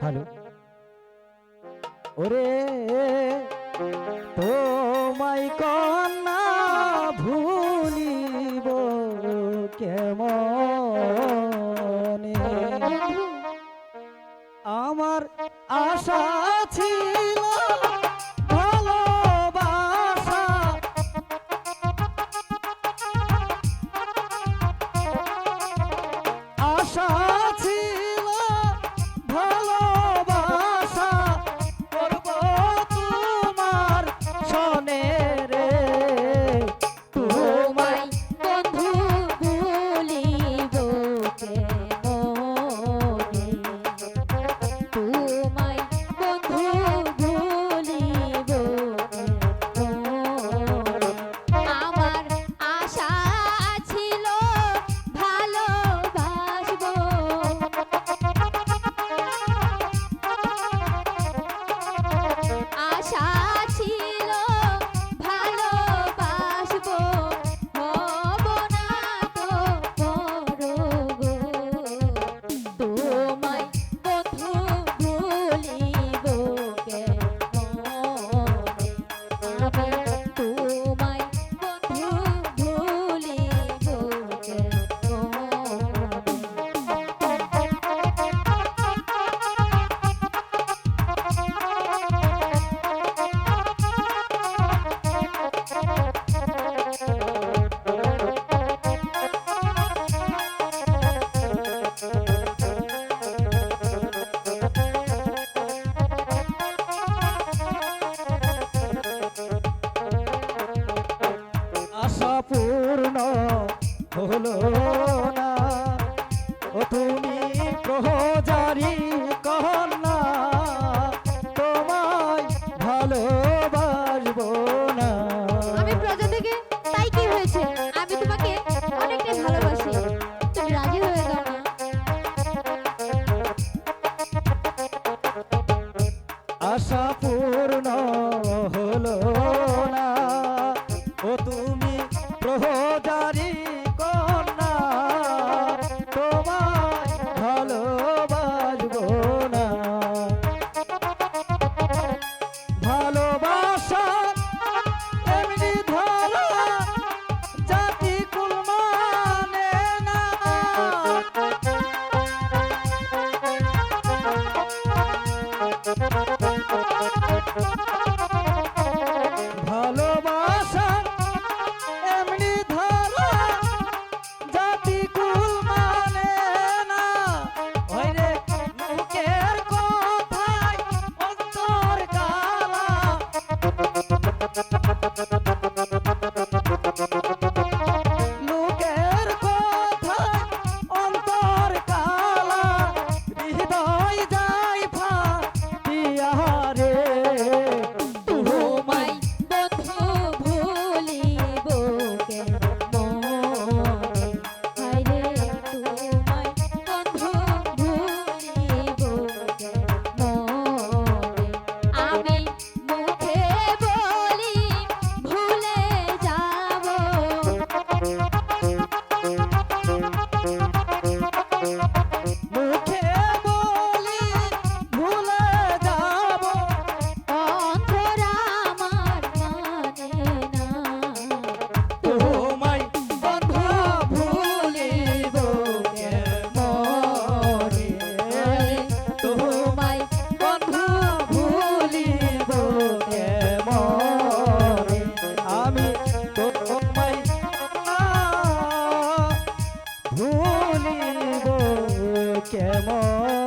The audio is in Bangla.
হ্যালো ওরে তোমায় কন্যা ভুলিব কেমন? আমার আশা ছিল Bye. আশা পূর্ণ হলো না। তুমি প্রহজারি তোমায় না। আমি প্রজা থেকে তাই কি হয়েছে? আমি তোমাকে ভালোবাসি। তুমি রাজি হয়ে যাও না? আশা পূর্ণ হলো না। সহজ কেমন